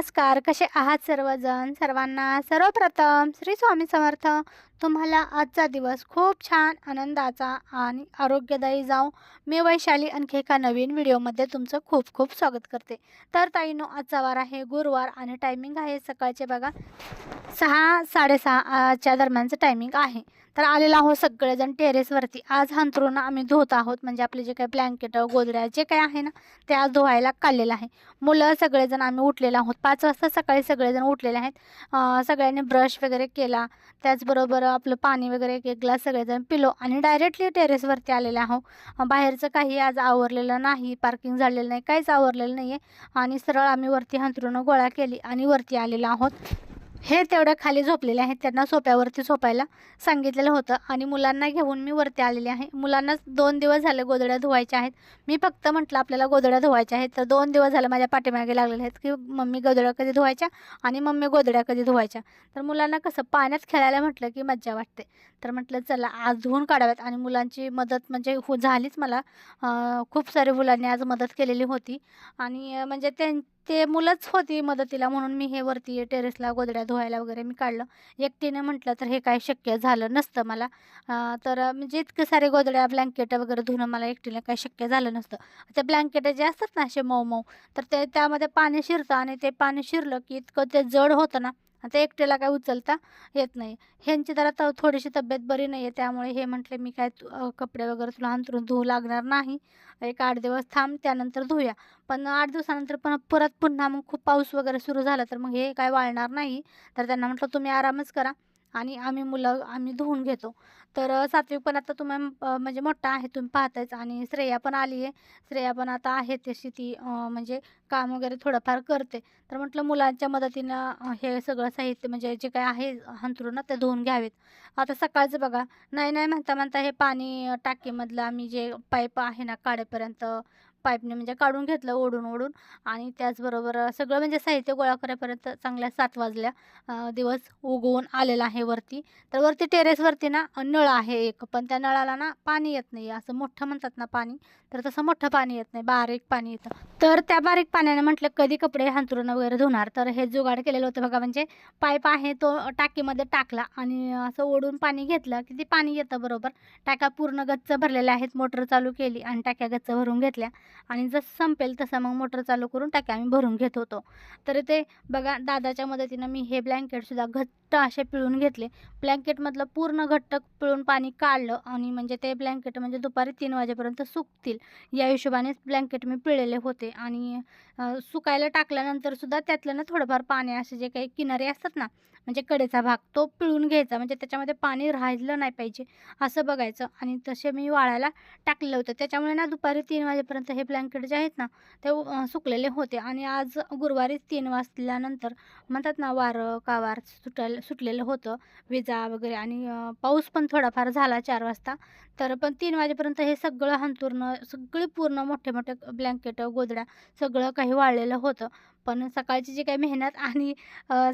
नमस्कार. कसे आहात सर्वजण? सर्वांना सर्वप्रथम श्री स्वामी समर्थ. तुम्हाला आजचा दिवस खूप छान आनंदाचा आणि आरोग्यदायी जाऊ मी वैशाली आणखी एका नवीन व्हिडिओमध्ये तुमचं खूप खूप स्वागत करते. तर ताईनो आजचा वार आहे गुरुवार आणि टायमिंग आहे सकाळचे बघा सहा साडेसहाच्या दरम्यानचं टायमिंग आहे. तर आलेलो आहोत सगळेजण टेरेसवरती. आज हंतरून आम्ही धुत आहोत म्हणजे आपले जे काही ब्लँकेट गोदड्या जे काही आहे ना ते आज धुवायला काढलेलं आहे. मुलं सगळेजण आम्ही उठलेलो आहोत. पाच वाजता सकाळी सगळेजण उठलेले आहेत. सगळ्यांनी ब्रश वगैरे केला. त्याचबरोबर आपलं पाणी वगैरे एक एक ग्लास सगळेजण पिलो आणि डायरेक्टली टेरेसवरती आलेले आहो. बाहेरचं काही आज आवरलेलं नाही पार्किंग झालेलं नाही काहीच आवरलेलं नाही आहे आणि सरळ आम्ही वरती हंतरुणं गोळा केली आणि वरती आलेलो आहोत. हे तेवढ्या खाली झोपलेले आहेत. त्यांना सोप्यावरती झोपायला सांगितलेलं होतं. आणि मुलांना घेऊन मी वरती आलेले आहे. मुलांना दोन दिवस झाले गोदड्या धुवायच्या आहेत. मी फक्त म्हटलं आपल्याला गोदड्या धुवायच्या आहेत. तर दोन दिवस झाले माझ्या पाठीमागे लागलेले आहेत की मम्मी गोदड्या कधी धुवायच्या आणि मम्मी गोदड्या कधी धुवायच्या. तर मुलांना कसं पाण्यात खेळायला म्हटलं की मज्जा वाटते. तर म्हटलं चला आज धुवून काढाव्यात. आणि मुलांची मदत म्हणजे हो झालीच मला. खूप सारे मुलांनी आज मदत केलेली होती. आणि म्हणजे त्यां ते मुलंच होती मदतीला म्हणून मी हे वरती टेरेसला गोदड्या धुवायला वगैरे मी काढलं. एकटीने म्हटलं तर हे काय शक्य झालं नसतं मला. तर म्हणजे इतके सारे गोदड्या ब्लँकेट वगैरे धुणं मला एकटीने काय शक्य झालं नसतं. ते ब्लँकेट जे असतात ना असे मऊ मऊ तर ते त्यामध्ये पाणी शिरतं आणि ते पाणी शिरलं की इतकं ते जड होतं ना आता ते एकट्याला काय उचलता येत नाही. ह्यांची जरा त थोडीशी तब्येत बरी नाही आहे त्यामुळे हे म्हटले मी काय कपडे वगैरे तुला अंतरून धुवू लागणार नाही. एक आठ दिवस थांब त्यानंतर धुया. पण आठ दिवसानंतर पण परत पुन्हा मग खूप पाऊस वगैरे सुरू झाला तर मग हे काय वाळणार नाही. तर त्यांना म्हटलं तुम्ही आरामच करा. आणि आम्ही मुलं आम्ही धुवून घेतो. तर सात्विक पण आता तुम्ही म्हणजे मोठा आहे तुम्ही पाहतायच. आणि श्रेया पण आली आहे. श्रेया पण आता आहे तशी ती म्हणजे काम वगैरे थोडंफार करते. तर म्हटलं मुलांच्या मदतीनं हे सगळं साहित्य म्हणजे जे काय आहे हंतरून ते धुवून घ्यावेत. आता सकाळचं बघा. नाही नाही म्हणता म्हणता हे पाणी टाकीमधलं आम्ही जे पाईप आहे ना काढेपर्यंत पाईपने म्हणजे काढून घेतलं ओढून ओढून आणि त्याचबरोबर सगळं म्हणजे साहित्य गोळा करेपर्यंत चांगल्या सात वाजल्या. दिवस उगवून आलेला आहे वरती. तर वरती टेरेसवरती ना नळ आहे एक पण त्या नळाला ना पाणी येत नाही असं मोठं म्हणतात ना पाणी. तर तसं मोठं पाणी येत नाही बारीक पाणी येतं. तर त्या बारीक पाण्याने म्हटलं कधी कपडे हांतरून वगैरे धुणार? तर हे जुगाड केलेलं होतं बघा म्हणजे पाईप आहे तो टाकीमध्ये टाकला आणि असं ओढून पाणी घेतलं की ते पाणी येतं बरोबर. टाक्या पूर्ण गच्च भरलेल्या आहेत मोटर चालू केली आणि टाक्या गच्च भरून घेतल्या. आणि जसं संपेल तसं मग मोटर चालू करून टाक्या आम्ही भरून घेत होतो. तर ते बघा दादाच्या मदतीनं मी हे ब्लँकेटसुद्धा घट्ट असे पिळून घेतले. ब्लँकेटमधलं पूर्ण घट्ट पिळून पाणी काढलं आणि म्हणजे ते ब्लँकेट म्हणजे दुपारी तीन वाजेपर्यंत सुकतील. या हिशोबानेच ब्लँकेट मी पिळलेले होते आणि सुकायला टाकल्यानंतर सुद्धा त्यातलं ना थोडंफार पाणी असे जे काही किनारे असतात ना म्हणजे कडेचा भाग तो पिळून घ्यायचा. म्हणजे त्याच्यामध्ये पाणी राहिलं नाही पाहिजे असं बघायचं. आणि तसे मी वाळायला टाकलेलं होतं. त्याच्यामुळे ना दुपारी तीन वाजेपर्यंत हे ब्लँकेट जे आहेत ना ते सुकलेले होते. आणि आज गुरुवारी तीन वाजल्यानंतर म्हणतात ना वारं कावार सुटायला सुटलेलं होतं. विजा वगैरे आणि पाऊस पण थोडाफार झाला चार वाजता. तर पण तीन वाजेपर्यंत हे सगळं हंतुरणं सगळी पूर्ण मोठे मोठे ब्लँकेट गोदड्या सगळं काही वाळलेलं होतं. पण सकाळची जी काही मेहनत आणि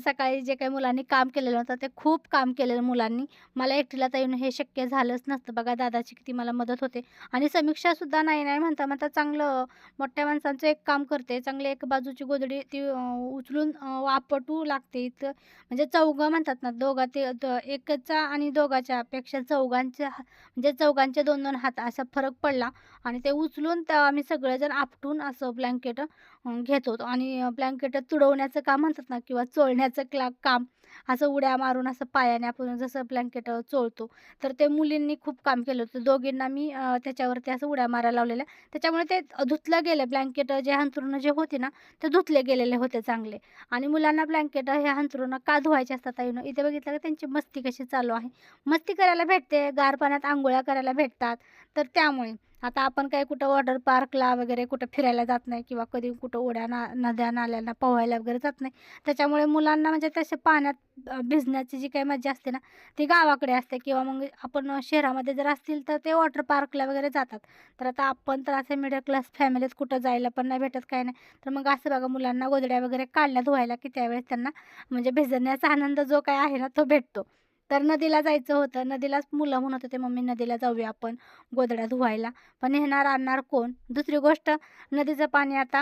सकाळी जे काही मुलांनी काम केलेलं होतं ते खूप काम केलेलं मुलांनी. मला एकटीला तर येऊन हे शक्य झालंच नसतं. बघा दादाची किती मला मदत होते. आणि समीक्षासुद्धा नाही नाही म्हणता म्हणता चांगलं मोठ्या माणसांचं एक काम करते. चांगली एक बाजूची गोदडी ती उचलून वापटू आपटू लागते इथं. म्हणजे चौघं म्हणतात ना दोघा ते द- एकचा आणि दोघाच्या पेक्षा चौघांच्या हा- म्हणजे दोघांचे दोन दोन हात असा फरक पडला आणि ते उचलून त्या आम्ही सगळेजण आपटून असं ब्लँकेट घेत होतो. आणि ब्लँकेट तुडवण्याचं काम म्हणतात ना किंवा चोळण्याचं क्ला काम असं उड्या मारून असं पायाने आपण जसं ब्लँकेट चोळतो. तर ते मुलींनी खूप काम केलं होतं. दोघींना मी त्याच्यावरती असं उड्या मारायला लावलेल्या. त्याच्यामुळे ते धुतलं गेलं. ब्लँकेट जे हंतरुणं जे होते ना ते धुतले गेलेले होते चांगले. आणि मुलांना ब्लँकेट हे हंतरुणं का धुवायचे असतात आईनं इथे बघितलं का त्यांची मस्ती कशी चालू आहे. मस्ती करायला भेटते गार पाण्यात आंघोळ्या करायला भेटतात. तर त्यामुळे आता आपण काही कुठं वॉटर पार्कला वगैरे कुठं फिरायला जात नाही किंवा कधी कुठं ओढ्या ना नद्या नाल्यांना पोहायला वगैरे जात नाही. त्याच्यामुळे मुलांना म्हणजे तसे पाण्यात भिजण्याची जी काही मजा असते ना ती गावाकडे असते. किंवा मग आपण शहरामध्ये जर असतील तर ते वॉटर पार्कला वगैरे जातात. तर आता आपण तर असे मिडल क्लास फॅमिलीत कुठं जायला पण नाही भेटत काय नाही. तर मग असं बघा मुलांना गोदड्या वगैरे काढल्या धुवायला की त्यावेळेस त्यांना म्हणजे भिजण्याचा आनंद जो काय आहे ना तो भेटतो. तर नदीला जायचं होतं. नदीलाच मुलं म्हणत होते मम्मी नदीला जाऊया आपण गोधड्या धुवायला पण नेणार आणणार कोण? दुसरी गोष्ट नदीचं पाणी आता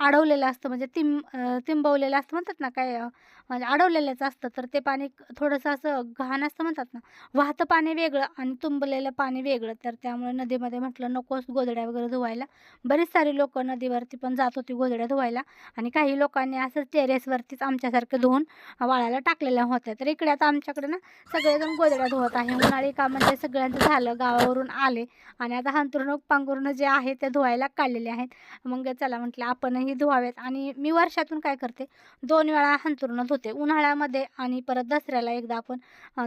अडवलेलं असतं. म्हणजे तिं तिंबवलेलं असतं. म्हणतात ना काय म्हणजे अडवलेलंच असतं. तर ते पाणी थोडंसं असं घाण असतं. म्हणतात ना वाहतं पाणी वेगळं आणि तुंबलेलं पाणी वेगळं. तर त्यामुळे नदीमध्ये म्हटलं नकोच गोधड्या वगैरे धुवायला. बरीच सारी लोक नदीवरती पण जात होती गोधड्या धुवायला. आणि काही लोकांनी असं टेरेसवरतीच आमच्यासारखं धुवून वाळायला टाकलेल्या होत्या. तर इकडे आता आमच्याकडे ना सगळेजण गोधड्या धुवत आहे. उन्हाळी कामामध्ये सगळ्यांचं झालं गावावरून आले आणि आता हंतरुण पांघरुणं जे आहे ते धुवायला काढलेले आहेत. मग चला म्हटलं आपणही धुवावेत. आणि मी वर्षातून काय करते दोन वेळा हंतरुणं धुते. उन्हाळ्यामध्ये आणि परत दसऱ्याला एकदा आपण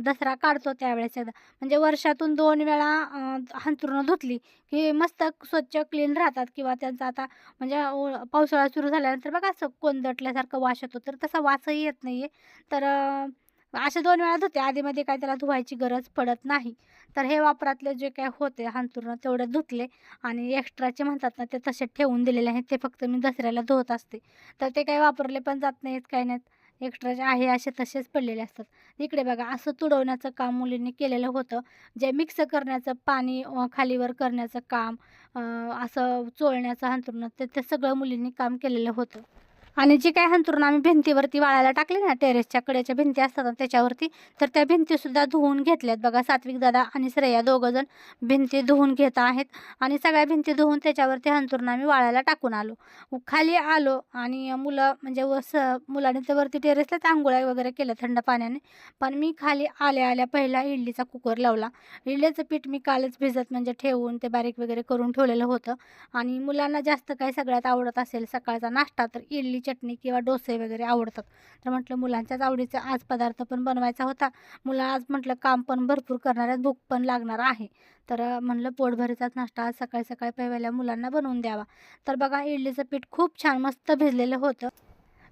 दसरा काढतो त्यावेळेस एकदा. म्हणजे वर्षातून दोन वेळा अं, धुतली की मस्त स्वच्छ क्लीन राहतात. किंवा त्यांचा आता म्हणजे पावसाळा सुरू झाल्यानंतर बघा असं कोंदटल्यासारखं वास येतो. तर तसा वासही येत नाही आहे तर असे दोन वेळा धुते. आधीमध्ये काय त्याला धुवायची गरज पडत नाही. तर हे वापरातले जे काय होते हंतरुणं तेवढे धुतले आणि एक्स्ट्राचे म्हणतात ना ते तसे ठेवून दिलेले आहेत. ते फक्त मी दसऱ्याला धुवत असते. तर ते काही वापरले पण जात नाहीत काही नाहीत. एक्स्ट्राचे आहे असे तसेच पडलेले असतात. इकडे बघा असं तुडवण्याचं काम मुलींनी केलेलं होतं. जे मिक्स करण्याचं पाणी खालीवर करण्याचं काम असं चोळण्याचं हंतरुण ते ते सगळं मुलींनी काम केलेलं होतं. आणि जी काय हंतरुण आम्ही भिंतीवरती वाळायला टाकले ना टेरेसच्या कडेच्या भिंती असतात त्याच्यावरती तर त्या भिंतीसुद्धा धुवून घेतल्यात बघा सात्विक दादा आणि श्रेया दोघंजण भिंती धुवून घेत आहेत. आणि सगळ्या भिंती धुवून त्याच्यावरती हंतरुण आम्ही वाळायला टाकून आलो. खाली आलो आणि मुलं म्हणजे वस मुलाने तर वरती टेरेसलाच आंघोळ्या वगैरे केलं थंड पाण्याने. पण मी खाली आल्या आल्या पहिला इडलीचा कुकर लावला. इडलीचं पीठ मी कालच भिजत म्हणजे ठेवून ते बारीक वगैरे करून ठेवलेलं होतं. आणि मुलांना जास्त काय सगळ्यात आवडत असेल सकाळचा नाश्ता तर इडली चटणी किंवा डोसे वगैरे आवडतात. तर म्हटलं मुलांच्याच आवडीचा आज पदार्थ पण बनवायचा होता. मुलं आज म्हटलं काम पण भरपूर करणार आहे भूक पण लागणार आहे. तर म्हणलं पोटभरीचाच नाश्ता आज सकाळी सकाळी पहिल्या मुलांना बनवून द्यावा. तर बघा इडलीचं पीठ खूप छान मस्त भिजलेलं होतं.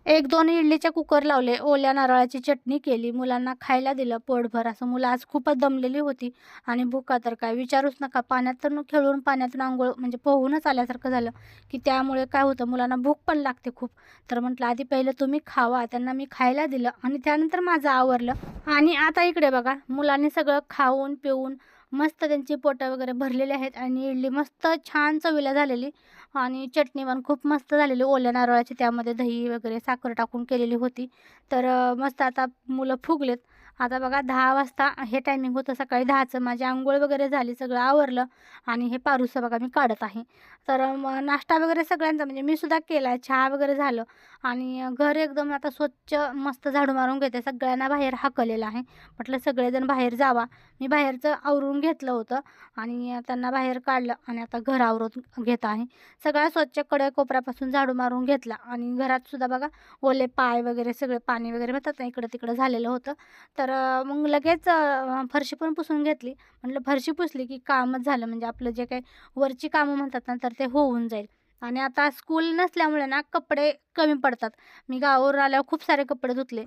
एक दोन इडलीचे कुकर लावले ओल्या नारळाची चटणी केली मुलांना खायला दिलं पोटभर. असं मुलं आज खूपच दमलेली होती. आणि भुका तर काय विचारूच नका. पाण्यात तर खेळून पाण्यातून आंघोळ म्हणजे पोहूनच आल्यासारखं झालं की त्यामुळे काय होतं मुलांना भूक पण लागते खूप. तर म्हटलं आधी पहिलं तुम्ही खावा त्यांना मी खायला दिलं आणि त्यानंतर माझं आवरलं. आणि आता इकडे बघा मुलांनी सगळं खाऊन पिऊन मस्त त्यांची पोटं वगैरे भरलेली आहेत आणि इडली मस्त छान चवीला झालेली. आणि चटणी पण खूप मस्त झालेली. ओल्या नारळाची त्यामध्ये दही वगैरे साखर टाकून केलेली होती. तर मस्त आता मुलं फुगलेत. आता बघा दहा वाजता हे टायमिंग होतं. सकाळी दहाचं माझी आंघोळ वगैरे झाली सगळं आवरलं आणि हे पारूसं बघा मी काढत आहे. तर मग नाश्ता वगैरे सगळ्यांचा म्हणजे मी सुद्धा केला आहे चहा वगैरे झालं आणि घर एकदम आता स्वच्छ मस्त झाडू मारून घेते. सगळ्यांना बाहेर हाकलेलं आहे. म्हटलं सगळेजण बाहेर जावा. मी बाहेरचं आवरून घेतलं होतं आणि त्यांना बाहेर काढलं आणि आता घर आवरून घेत आहे. सगळा स्वच्छकडे कोपऱ्यापासून झाडू मारून घेतला आणि घरात सुद्धा बघा ओले पाय वगैरे सगळे पाणी वगैरे म्हणतात ना इकडं तिकडं झालेलं होतं. तर तर मग लगेच फरशी पण पुसून घेतली. म्हटलं फरशी पुसली की कामच झालं. म्हणजे आपलं जे काही वरची कामं म्हणतात ना तर ते होऊन जाईल. आणि आता स्कूल नसल्यामुळे ना कपडे कमी पडतात. मी गावावर आल्यावर खूप सारे कपडे धुतले.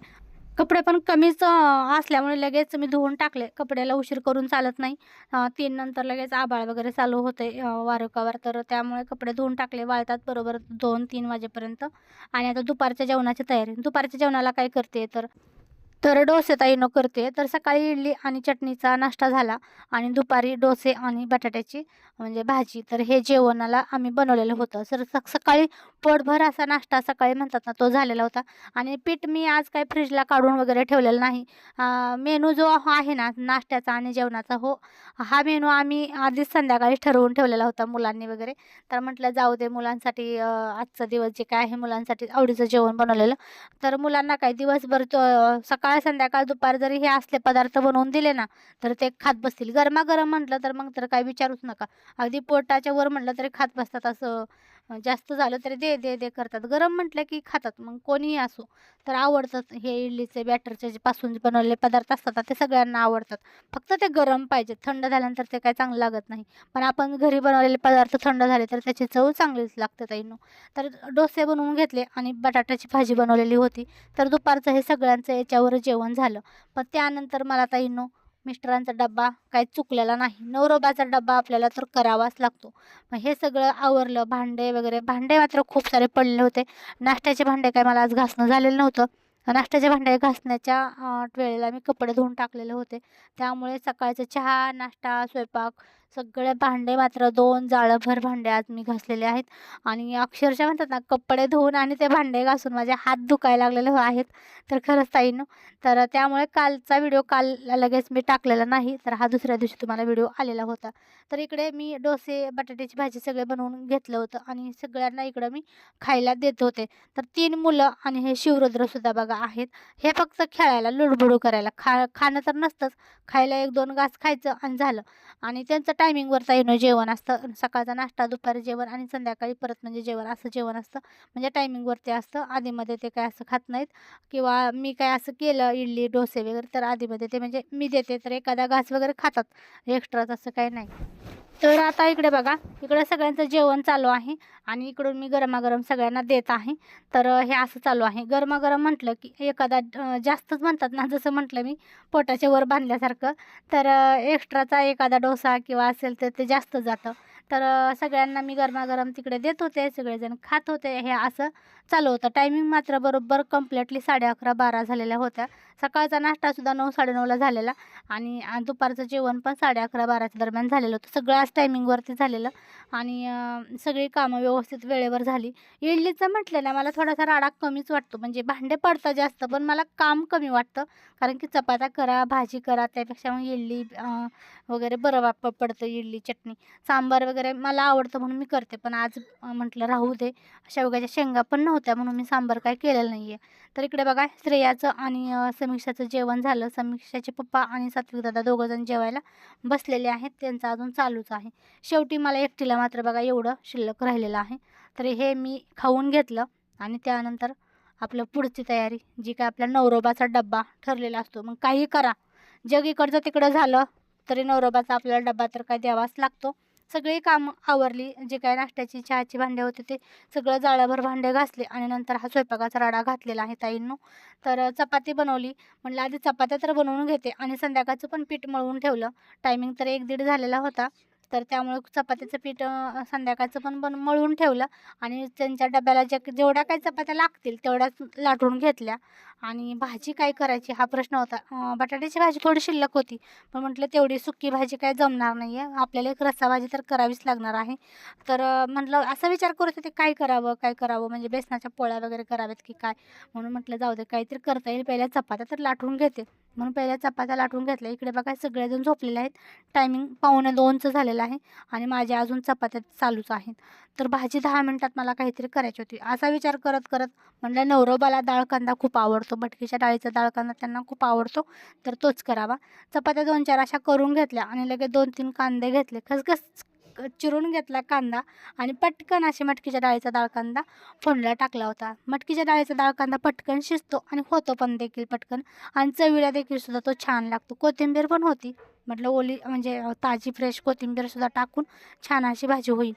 कपडे पण कमीच असल्यामुळे लगेच मी धुवून टाकले. कपड्याला उशीर करून चालत नाही. तीन नंतर लगेच आबाळ वगैरे चालू होते वारुकावर तर त्यामुळे कपडे धुवून टाकले. वाळतात बरोबर दोन तीन वाजेपर्यंत. आणि आता दुपारच्या जेवणाची तयारी. दुपारच्या जेवणाला काय करते? तर तर डोसे ताई करते. तर सकाळी इडली आणि चटणीचा नाश्ता झाला आणि दुपारी डोसे आणि बटाट्याची म्हणजे भाजी. तर हे जेवणाला आम्ही बनवलेलं होतं. सर सकाळी पोटभर असा नाश्ता सकाळी म्हणतात ना तो झालेला होता. आणि पीठ मी आज काय फ्रीजला काढून वगैरे ठेवलेलं नाही. मेनू जो आहे ना नाश्त्याचा आणि जेवणाचा हो हा मेनू आम्ही आधीच संध्याकाळी ठरवून ठेवलेला होता मुलांनी वगैरे. तर म्हटलं जाऊ दे मुलांसाठी आजचा दिवस जे काय आहे मुलांसाठी आवडीचं जेवण बनवलेलं. तर मुलांना काय दिवसभर तो- सकाळ संध्याकाळ दुपार जरी हे असले पदार्थ बनवून दिले ना तर ते खात बसतील. गरमागरम म्हटलं तर मग तर काय विचारूच नका. अगदी पोटाच्या वर म्हटलं तरी खात बसतात असं. जास्त झालं तरी दे दे दे करतात. गरम म्हटलं की खातात मग कोणीही असो. तर आवडतात हे इडलीचे बॅटरचे जे पासून जे बनवलेले पदार्थ असतात ते सगळ्यांना आवडतात. फक्त ते गरम पाहिजे थंड झाल्यानंतर ते काय चांगलं लागत नाही. पण आपण घरी बनवलेले पदार्थ थंड झाले तर त्याची चव चांगलीच लागते ताईंनो. तर डोसे बनवून घेतले आणि बटाट्याची भाजी बनवलेली होती. तर दुपारचं हे सगळ्यांचं याच्यावर जेवण झालं. पण त्यानंतर मला ताईंनो मिस्टरांचा डब्बा काही चुकलेला नाही. नवरोबाचा डब्बा आपल्याला तर करावाच लागतो. मग हे सगळं आवरलं भांडे वगैरे भांडे मात्र खूप सारे पडलेले होते. नाश्त्याचे भांडे काय मला आज घासणं झालेलं नव्हतं. नाश्त्याचे भांडे घासण्याच्या वेळेला मी कपडे धुवून टाकलेले होते. त्यामुळे सकाळचं चहा नाश्ता स्वयंपाक सगळे भांडे मात्र दोन जाळंभर भांडे आज मी घासलेले आहेत. आणि अक्षरशः म्हणतात ना कपडे धुवून आणि ते भांडे घासून माझे हात दुखायला लागलेले आहेत. तर खरंच ताईनं तर त्यामुळे कालचा व्हिडिओ काल लगेच मी टाकलेला नाही तर हा दुसऱ्या दिवशी तुम्हाला व्हिडिओ आलेला होता. तर इकडे मी डोसे बटाट्याची भाजी सगळे बनवून घेतलं होतं आणि सगळ्यांना इकडं मी खायला देत होते. तर तीन मुलं आणि हे शिवरुद्रसुद्धा बघा आहेत. हे फक्त खेळायला लुडबुडू करायला. खा खाणं तर नसतंच. खायला एक दोन घास खायचं आणि झालं. आणि त्यांचं टायमिंगवर येणं जेवण असतं. सकाळचा नाश्ता दुपारी जेवण आणि संध्याकाळी परत म्हणजे जेवण. असं जेवण असतं. म्हणजे टायमिंगवरती असतं. आधीमध्ये ते काय असं खात नाहीत. किंवा मी काय असं केलं इडली डोसे वगैरे तर आधीमध्ये ते म्हणजे मी देते. तर एखादा घास वगैरे खातात. एक्स्ट्राच असं काही नाही. तर आता इकडे बघा इकडं सगळ्यांचं जेवण चालू आहे आणि इकडून मी गरमागरम सगळ्यांना देत आहे. तर हे असं चालू आहे. गरमागरम म्हटलं की एखादा जास्तच म्हणतात ना जसं म्हटलं मी पोटाच्या वर बांधल्यासारखं. तर एक्स्ट्राचा एखादा डोसा किंवा असेल तर ते जास्त जातं. तर सगळ्यांना मी गरमागरम तिकडे देत होते सगळेजण खात होते हे असं चालू होतं. टायमिंग मात्र बरोबर कम्प्लिटली साडे अकरा बारा झालेल्या होत्या. सकाळचा नाश्तासुद्धा नऊ साडेनऊला झालेला आणि दुपारचं जेवण पण साडे अकरा बाराच्या दरम्यान झालेलं होतं. सगळ्याच आज टायमिंगवरती झालेलं आणि सगळी कामं व्यवस्थित वेळेवर झाली. इडलीचं म्हटलं ना मला थोडासा राडा कमीच वाटतो. म्हणजे भांडे पडतात जास्त पण मला काम कमी वाटतं. कारण की चपात्या करा भाजी करा त्यापेक्षा मग इडली वगैरे बरं वाप पडतं इडली चटणी. सांबार वगैरे मला आवडतं म्हणून मी करते. पण आज म्हटलं राहू दे. शेवग्याच्या शेंगा पण नव्हत्या म्हणून मी सांबार काय केलेलं नाही आहे तर इकडे बघा श्रेयाचं आणि समीक्षाचं जेवण झालं. समीक्षाचे पप्पा आणि सात्विक दादा दोघंजण जेवायला बसलेले आहेत. त्यांचं अजून चालूच आहे. शेवटी मला एकटीला मात्र बघा एवढं शिल्लक राहिलेलं आहे. तर हे मी खाऊन घेतलं आणि त्यानंतर आपलं पुढची तयारी जी काय आपल्या नवरोबाचा डब्बा ठरलेला असतो. मग काही करा. जग इकडचं तिकडं झालं तरी नवरोबाचा आपल्याला डब्बा तर काय द्यावाच लागतो. सगळी कामं आवरली. जे काय नाश्त्याची चहाची भांडे होते ते सगळं जाळ्याभर भांडे घासले आणि नंतर हा स्वयंपाकाचा राडा घातलेला आहे ताईंनो. तर चपाती बनवली. म्हणलं आधी चपात्या तर बनवून घेते आणि संध्याकाळचं पण पीठ मळवून ठेवलं. टायमिंग तर एक दीड झालेला होता. तर त्यामुळे चपात्याचं पीठ संध्याकाळचं पण बन मळवून ठेवलं आणि त्यांच्या डब्याला ज्या जेवढ्या काही चपात्या लागतील तेवढ्याच लाटून घेतल्या. आणि भाजी काय करायची हा प्रश्न होता. बटाट्याची भाजी थोडी शिल्लक होती. पण म्हटलं तेवढी सुकी भाजी काय जमणार नाही आहे आपल्याला एक रस्सा भाजी तर करावीच लागणार आहे. तर म्हटलं असा विचार करत होते काय करावं काय करावं? म्हणजे बेसनाच्या पोळ्या वगैरे कराव्यात की काय? म्हणून म्हटलं जाऊ दे काहीतरी करता येईल. पहिल्या चपात्या तर लाटून घेते. म्हणून पहिल्या चपात्या लाटून घेतल्या. इकडे बघा सगळेजण झोपलेले आहेत. टायमिंग पावणे दोनचं झालेलं आहे आणि माझ्या अजून चपात्या चालूच आहेत. तर भाजी दहा मिनटात मला काहीतरी करायची होती. असा विचार करत करत म्हणलं नवरोबाला डाळ कांदा खूप आवडतो. भटकीच्या डाळीचा डाळ कांदा त्यांना खूप आवडतो. तर तोच करावा. चपात्या दोन चार अशा करून घेतल्या आणि लगेच दोन तीन कांदे घेतले. खसखस चिरून घेतला कांदा आणि पटकन असे मटकीच्या डाळीचा डाळ कांदा फोडला टाकला होता. मटकीच्या डाळीचा डाळ कांदा पटकन शिजतो आणि होतो पण देखील पटकन आणि चवीला देखील सुद्धा तो छान लागतो. कोथिंबीर पण होती. म्हटलं ओली म्हणजे ताजी फ्रेश कोथिंबीरसुद्धा टाकून छान अशी भाजी होईल.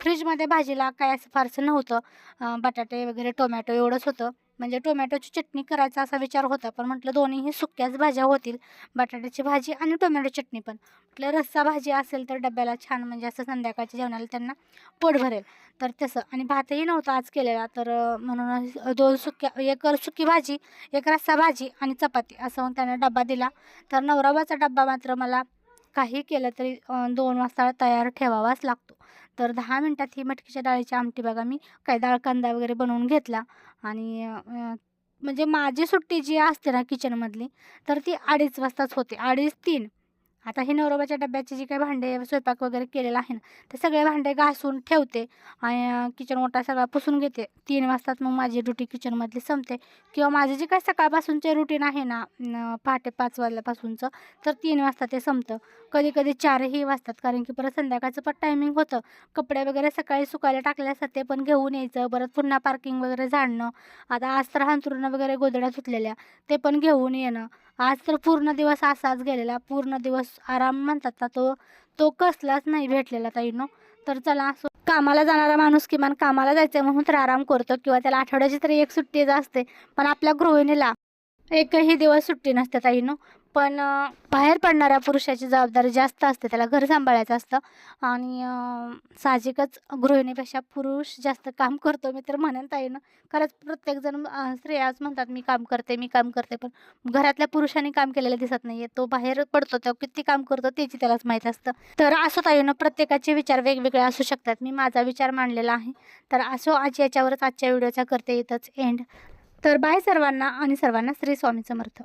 फ्रीजमध्ये भाजीला काय असं फारसं नव्हतं. बटाटे वगैरे टोमॅटो एवढंच होतं. म्हणजे टोमॅटोची चटणी करायचा असा विचार होता पण म्हटलं दोन्हीही सुक्याच भाज्या होतील बटाट्याची भाजी आणि टोमॅटो चटणी पण. म्हटलं रस्सा भाजी असेल तर डब्याला छान म्हणजे असं संध्याकाळच्या जेवणाला त्यांना पोट भरेल. तर तसं आणि भातही नव्हता आज केलेला तर म्हणून दोन सुक्या एक सुकी भाजी एक रस्सा भाजी आणि चपाती असं त्यांना त्याने डब्बा दिला. तर नवराबाचा डब्बा मात्र मला काही केलं तरी दोन वाजता तयार ठेवावाच लागतो. तर दहा मिनटात ही मटकीच्या डाळीची आमटी बघा मी काय डाळ कांदा वगैरे बनवून घेतला. आणि म्हणजे माझी सुट्टी जी असते ना किचनमधली तर ती अडीच वाजताच होते अडीच तीन. आता हे नवरोबाच्या डब्याचे जे काही भांडे स्वयंपाक वगैरे केलेला आहे ना ते सगळे भांडे घासून ठेवते आणि किचन ओटा सगळा पुसून घेते. तीन वाजतात मग माझी ड्युटी किचनमधली संपते. किंवा माझे जे काही सकाळपासूनचे रुटीन आहे ना पहाटे पाच वाजल्यापासूनचं तर तीन वाजता ते संपतं. कधी कधी चारही वाजतात कारण की परत संध्याकाळचं पण टायमिंग होतं. कपडे वगैरे सकाळी सुकायला टाकले असतात ते पण घेऊन यायचं परत पुन्हा पार्किंग वगैरे झाडणं. आता आज तर वगैरे गोदड्या धुतलेल्या ते पण घेऊन येणं. आज तर पूर्ण दिवस असाच गेलेला. पूर्ण दिवस आराम म्हणतात ना तो तो कसलाच नाही भेटलेला ताईनो तर चला असो कामाला जाणारा माणूस किमान कामाला जायचं म्हणून तर आराम करतो किंवा त्याला आठवड्याची तरी एक सुट्टीच असते पण आपल्या गृहिणीला एकही दिवस सुट्टी नसते ताईनो पण बाहेर पडणाऱ्या पुरुषाची जबाबदारी जास्त असते त्याला घर सांभाळायचं असतं. आणि साहजिकच गृहिणीपेक्षा पुरुष जास्त काम करतो मी तर म्हणेन ताई ना खरंच प्रत्येकजण स्त्रियाच म्हणतात मी काम करते मी काम करते. पण घरातल्या पुरुषांनी काम केलेलं दिसत नाही आहे तो बाहेर पडतो तो किती काम करतो त्याची त्यालाच माहीत असतं. तर असं ताईनं प्रत्येकाचे विचार वेगवेगळे असू शकतात. मी माझा विचार मांडलेला आहे. तर असो आज याच्यावरच आजच्या व्हिडिओचा करते येतच एंड तर बाय सर्वांना आणि सर्वांना श्री स्वामी समर्थ.